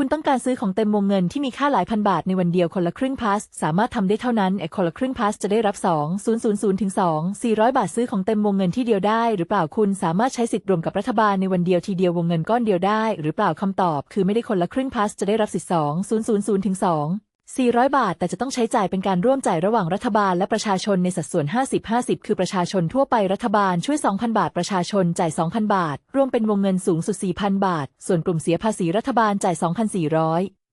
คุณต้องการซื้อของเต็มวงเงินที่มีค่าหลายพันบาทในวันเดียวคนละครึ่งพาส สามารถทำได้เท่านั้นไอคนละครึ่งพาสจะได้รับ 2 0 0 0ถึง2 400 บาทซื้อของเต็มวงเงินที่เดียวได้ หรือเปล่าคุณสามารถใช้สิทธิ์รวมกับรัฐบาลในวันเดียวทีเดียววงเงินก้อนเดียวได้ หรือเปล่าคำตอบ คือไม่ได้คนละครึ่งพาสจะได้รับสิทธิ์2 0 0 0ถึง2 400 บาท แต่จะต้องใช้จ่ายเป็นการร่วมจ่ายระหว่างรัฐบาลและประชาชนในสัดส่วน 50-50 คือประชาชนทั่วไปรัฐบาลช่วย 2,000 บาท ประชาชนจ่าย 2,000 บาท รวมเป็นวงเงินสูงสุด 4,000 บาท ส่วนกลุ่มเสียภาษีรัฐบาลจ่าย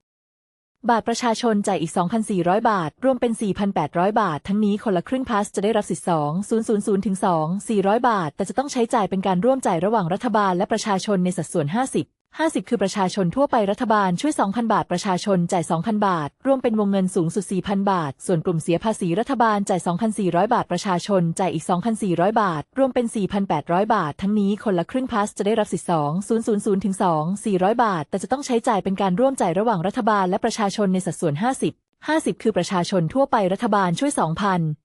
2,400บาทประชาชนจ่ายอีก 2,400 บาท รวมเป็น 4,800 บาท ทั้งนี้คนละครึ่งพาสจะได้รับสิทธิ์2 000ถึง2 400 บาท แต่จะต้องใช้จ่ายเป็นการร่วมจ่ายระหว่างรัฐบาลและประชาชนในสัดส่วน 50 50 คือประชาชนทั่วไปรัฐบาลช่วย 2,000 บาท ประชาชนจ่าย 2,000 บาท รวมเป็นวงเงินสูงสุด 4,000 บาท ส่วนกลุ่มเสียภาษีรัฐบาลจ่าย 2,400 บาท ประชาชนจ่ายอีก 2,400 บาท รวมเป็น 4,800 บาท ทั้งนี้คนละครึ่งพาสจะได้รับสิทธิ์2 000ถึง2 400 บาท แต่จะต้องใช้จ่ายเป็นการร่วมจ่ายระหว่างรัฐบาลและประชาชนในสัดส่วน 50 50 คือประชาชนทั่วไปรัฐบาลช่วย 2,000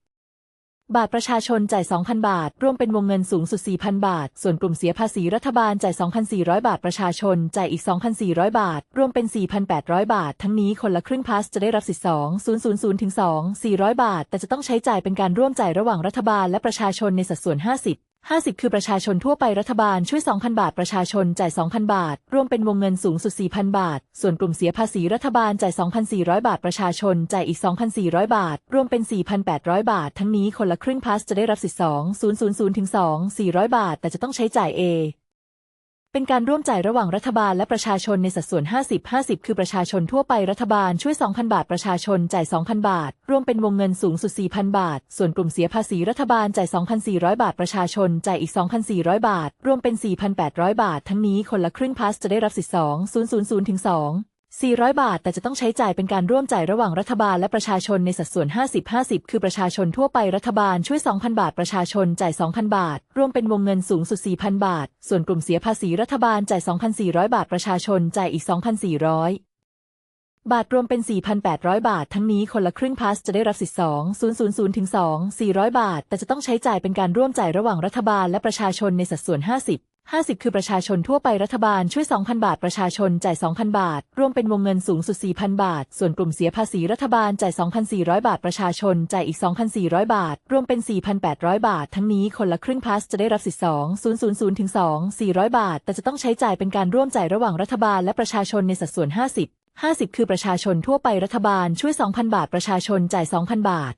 บาทประชาชนจ่าย 2,000 บาท รวมเป็นวงเงินสูงสุด 4,000 บาท ส่วนกลุ่มเสียภาษีรัฐบาลจ่าย 2,400 บาท ประชาชนจ่ายอีก 2,400 บาท รวมเป็น 4,800 บาท ทั้งนี้คนละครึ่งพาสจะได้รับสิทธิ์2 000ถึง2 400 บาท แต่จะต้องใช้จ่ายเป็นการร่วมจ่ายระหว่างรัฐบาลและประชาชนในสัดส่วน 50 50 คือประชาชนทั่วไปรัฐบาลช่วย 2,000 บาท ประชาชนจ่าย 2,000 บาท รวมเป็นวงเงินสูงสุด 4,000 บาท ส่วนกลุ่มเสียภาษีรัฐบาลจ่าย 2,400 บาท ประชาชนจ่ายอีก 2,400 บาท รวมเป็น 4,800 บาท ทั้งนี้คนละครึ่งพาสจะได้รับสิทธิ์2 000ถึง2 400 บาท แต่จะต้องใช้จ่ายเอ เป็นการร่วมจ่ายระหว่างรัฐบาลและประชาชนในสัดส่วน 50-50 คือประชาชนทั่วไปรัฐบาลช่วย 2,000 บาท ประชาชนจ่าย 2,000 บาท รวมเป็นวงเงินสูงสุด 4,000 บาท ส่วนกลุ่มเสียภาษีรัฐบาลจ่าย 2,400 บาท ประชาชนจ่ายอีก 2,400 บาท รวมเป็น 4,800 บาท ทั้งนี้คนละครึ่งพาสจะได้รับสิทธิ์2 000ถึง2 400 บาท แต่จะต้องใช้จ่ายเป็นการร่วมจ่ายระหว่างรัฐบาลและประชาชนในสัดส่วน 50-50 คือประชาชนทั่วไปรัฐบาลช่วย 2,000 บาท ประชาชนจ่าย 2,000 บาท รวมเป็นวงเงินสูงสุด 4,000 บาท ส่วนกลุ่มเสียภาษีรัฐบาลจ่าย 2,400 บาท ประชาชนจ่ายอีก 2,400บาทรวมเป็น 4,800 บาท ทั้งนี้คนละครึ่งพาสจะได้รับสิทธิ์2 000ถึง2 400 บาท แต่จะต้องใช้จ่ายเป็นการร่วมจ่ายระหว่างรัฐบาลและประชาชนในสัดส่วน 50 50 คือประชาชนทั่วไปรัฐบาลช่วย 2,000 บาท ประชาชนจ่าย 2,000 บาท รวมเป็นวงเงินสูงสุด 4,000 บาท ส่วนกลุ่มเสียภาษีรัฐบาลจ่าย 2,400 บาท ประชาชนจ่ายอีก 2,400 บาท รวมเป็น 4,800 บาท ทั้งนี้คนละครึ่งพาสจะได้รับสิทธิ์2 000ถึง2 400 บาท แต่จะต้องใช้จ่ายเป็นการร่วมจ่ายระหว่างรัฐบาลและประชาชนในสัดส่วน 50 50 คือประชาชนทั่วไปรัฐบาลช่วย 2,000 บาท ประชาชนจ่าย 2,000 บาท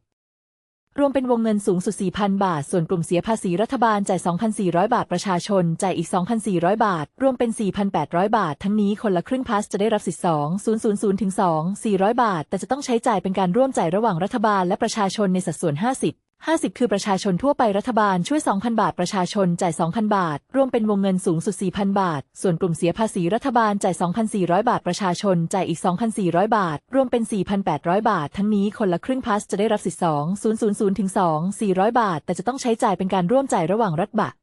รวมเป็นวงเงินสูงสุด 4,000 บาท ส่วนกลุ่มเสียภาษีรัฐบาลจ่าย 2,400 บาท ประชาชนจ่ายอีก 2,400 บาท รวมเป็น 4,800 บาท ทั้งนี้คนละครึ่งพัสจะได้รับสิทธิ์2 000ถึง2 400 บาท แต่จะต้องใช้จ่ายเป็นการร่วมจ่ายระหว่างรัฐบาลและประชาชนในสัดส่วน 50 50 คือประชาชนทั่วไปรัฐบาลช่วย 2,000 บาท ประชาชนจ่าย 2,000 บาท รวมเป็นวงเงินสูงสุด 4,000 บาท ส่วนกลุ่มเสียภาษีรัฐบาลจ่าย 2,400 บาท ประชาชนจ่ายอีก 2,400 บาท รวมเป็น 4,800 บาท ทั้งนี้คนละครึ่งพาสจะได้รับสิทธิ์2 000ถึง2 400 บาท แต่จะต้องใช้จ่ายเป็นการร่วมจ่ายระหว่างรัฐบาล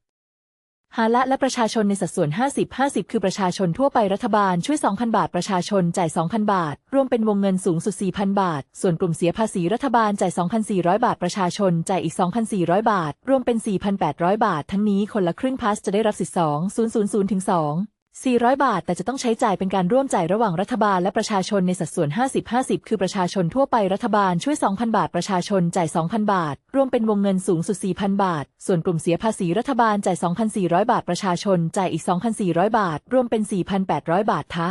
ฮาละและประชาชนในสัดส่วน 50-50 คือประชาชนทั่วไปรัฐบาลช่วย 2,000 บาท ประชาชนจ่าย 2,000 บาท รวมเป็นวงเงินสูงสุด 4,000 บาท ส่วนกลุ่มเสียภาษีรัฐบาลจ่าย 2,400 บาท ประชาชนจ่ายอีก 2,400 บาท รวมเป็น 4,800 บาท ทั้งนี้คนละครึ่งพาสจะได้รับสิทธิ์2 000ถึง2 400 บาท แต่จะต้องใช้จ่ายเป็นการร่วมจ่ายระหว่างรัฐบาลและประชาชนในสัดส่วน 50-50 คือประชาชนทั่วไปรัฐบาลช่วย 2,000 บาท ประชาชนจ่าย 2,000 บาท รวมเป็นวงเงินสูงสุด 4,000 บาท ส่วนกลุ่มเสียภาษีรัฐบาลจ่าย 2,400 บาท ประชาชนจ่ายอีก 2,400 บาท รวมเป็น 4,800 บาททะ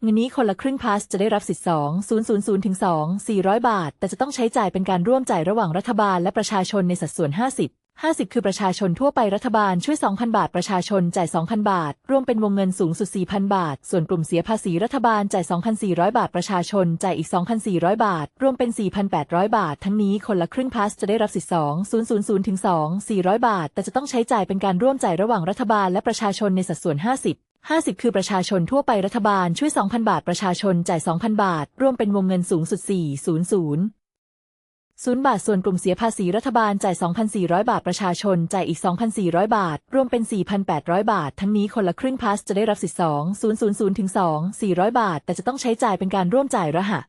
เงินนี้คนละครึ่งพาสจะได้รับสิทธิ์2 000ถึง2 400 บาท แต่จะต้องใช้จ่ายเป็นการร่วมจ่ายระหว่างรัฐบาลและประชาชนในสัดส่วน 50 50 คือประชาชนทั่วไปรัฐบาลช่วย 2,000 บาท ประชาชนจ่าย 2,000 บาท รวมเป็นวงเงินสูงสุด 4,000 บาท ส่วนกลุ่มเสียภาษีรัฐบาลจ่าย 2,400 บาท ประชาชนจ่ายอีก 2,400 บาท รวมเป็น 4,800 บาท ทั้งนี้คนละครึ่งพาสจะได้รับสิทธิ์2 000ถึง2 400 บาท แต่จะต้องใช้จ่ายเป็นการร่วมจ่ายระหว่างรัฐบาลและประชาชนในสัดส่วน 50 50 คือประชาชนทั่วไปรัฐบาลช่วย 2,000 บาท ประชาชนจ่าย 2,000 บาท รวมเป็นวงเงินสูงสุด 400 ศูนย์บาทส่วนกลุ่มเสียภาษีรัฐบาลจ่าย 2,400 บาทประชาชนจ่ายอีก 2,400 บาท รวมเป็น 4,800 บาท ทั้งนี้คนละครึ่งพาสจะได้รับสิทธิ์2 000ถึง2 400 บาท แต่จะต้องใช้จ่ายเป็นการร่วมจ่ายระหะ